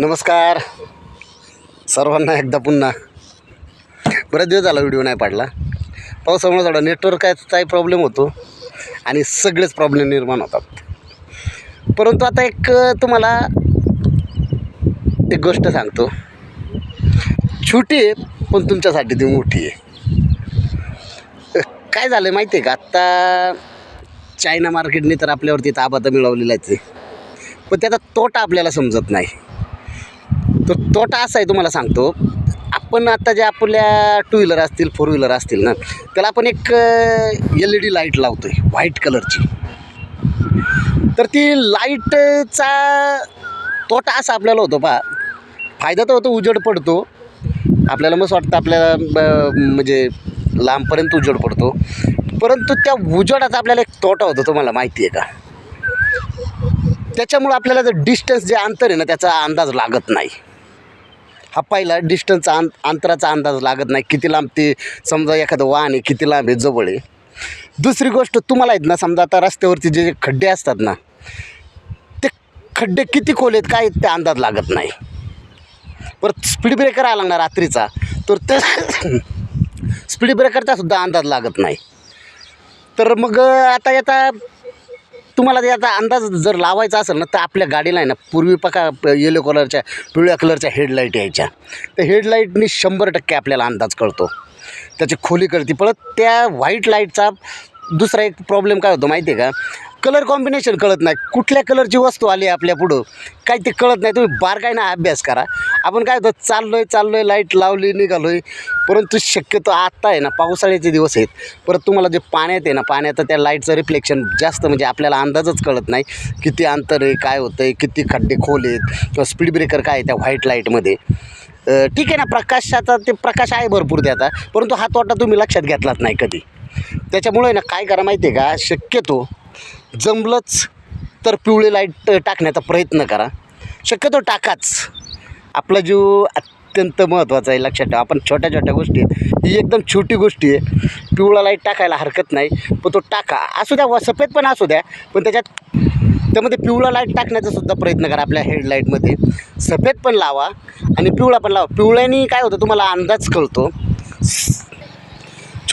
नमस्कार. सर्वांना एकदा पुन्हा. बरेच दिवस झाला व्हिडिओ नाही पाडला. पावसामुळे थोडा नेटवर्कचाही प्रॉब्लेम होतो आणि सगळेच प्रॉब्लेम निर्माण होतात. परंतु आता एक तुम्हाला एक गोष्ट सांगतो. छोटी आहे पण तुमच्यासाठी ती मोठी आहे. काय झालं आहे माहिती आहे का? आत्ता चायना मार्केटने तर आपल्यावरती ताबा तर मिळवलेलाच आहे. पण त्याचा तोटा आपल्याला समजत नाही. तर तोटा असा आहे तुम्हाला सांगतो. आपण आता जे आपल्या टू व्हीलर असतील फोर व्हीलर असतील ना त्याला आपण एक एल ई डी लाइट लावतो आहे व्हाईट कलरची तर ती लाईटचा तोटा असा आपल्याला होतो पहा. फायदा तर होतो उजेड पडतो. आपल्याला मस्त वाटतं आपल्याला ब- म्हणजे लांबपर्यंत उजेड पडतो. परंतु त्या उजेडाचा आपल्याला एक तोटा होतो तुम्हाला माहिती आहे का? त्याच्यामुळं आपल्याला जर डिस्टन्स जे अंतर आहे ना त्याचा अंदाज लागत नाही. हा पहिला डिस्टन्सचा अंत अंतराचा अंदाज लागत नाही. किती लांब ते समजा एखादं वाहन आहे किती लांब आहे जवळ आहे. दुसरी गोष्ट तुम्हाला आहेत ना समजा आता रस्त्यावरती जे जे खड्डे असतात ना ते खड्डे किती खोल आहेत काय आहेत ते अंदाज लागत नाही. परत स्पीड ब्रेकर आला ना रात्रीचा तर ते स्पीड ब्रेकरचा सुद्धा अंदाज लागत नाही. तर मग आता आता तुम्हाला ते आता अंदाज जर लावायचा असेल ना तर आपल्या गाडीला आहे ना पूर्वी पका येलो कलरच्या पिवळ्या कलरच्या हेडलाईट यायच्या. त्या हेडलाईटनी शंभर टक्के आपल्याला अंदाज कळतो. त्याची खोली कळती. परत त्या व्हाईट लाईटचा दुसरा एक प्रॉब्लेम काय होतो माहिती आहे का? कलर कॉम्बिनेशन कळत नाही. कुठल्या कलरची वस्तू आली आहे आपल्या पुढं? काय ते कळत नाही. तुम्ही बारकाईनं अभ्यास करा. आपण काय होतं चाललो आहे चाललो आहे लाइट लावली निघालो आहे परंतु शक्यतो आत्ता आहे ना पावसाळ्याचे दिवस आहेत. परत तुम्हाला जे पाण्यात आहे ना पाण्यात त्या लाईटचं रिफ्लेक्शन जास्त म्हणजे आपल्याला अंदाजच कळत नाही. किती अंतर आहे काय होतं आहे किती खड्डे खोल आहेत किंवा स्पीड ब्रेकर काय आहे त्या व्हाईट लाईटमध्ये ठीक आहे ना प्रकाशाचा ते प्रकाश आहे भरपूर त्याचा परंतु हा तोटा तुम्ही लक्षात घेतलाच नाही कधी. त्याच्यामुळे ना काय करा माहिती आहे का? शक्यतो जमलंच तर पिवळी लाइट टाकण्याचा प्रयत्न करा. शक्यतो टाकाच. आपला जीव अत्यंत महत्त्वाचा आहे लक्षात ठेवा. आपण छोट्या छोट्या गोष्टी आहेत. ही एकदम छोटी गोष्टी आहे. पिवळा लाइट टाकायला हरकत नाही पण तो टाका. असू द्या व सफेद पण असू द्या पण त्याच्यात त्यामध्ये पिवळा लाइट टाकण्याचा सुद्धा प्रयत्न करा आपल्या हेडलाईटमध्ये सफेद पण लावा आणि पिवळा पण लावा. पिवळ्याने काय होतं तुम्हाला अंदाज कळतो.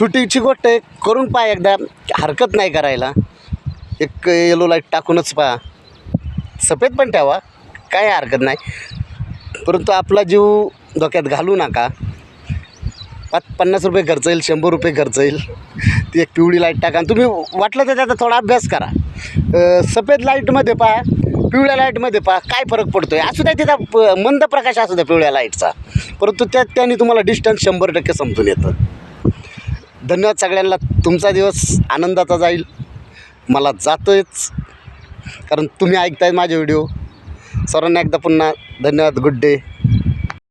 छोटीची गोष्ट आहे करून पहा एकदा. हरकत नाही करायला. एक येलो लाइट टाकूनच पहा. सफेद पण ठेवा काय हरकत नाही. परंतु आपला जीव धोक्यात घालू नका. पाच पन्नास रुपये खर्च येईल शंभर रुपये खर्च येईल. ती एक पिवळी लाइट टाका. आणि तुम्ही वाटलं तर त्याचा थोडा अभ्यास करा. सफेद लाईटमध्ये पहा पिवळ्या लाईटमध्ये पहा काय फरक पडतो आहे असू द्या तिथं प- मंद प्रकाश असू द्या पिवळ्या लाईटचा परंतु त्या त्याने तुम्हाला डिस्टन्स शंभर टक्के समजून येतं. धन्यवाद सगळ्यांना. तुमचा दिवस आनंदाचा जाईल. मला जातोच कारण तुम्ही ऐकताय माझे व्हिडिओ. सर्वांना एकदा पुन्हा धन्यवाद. Good day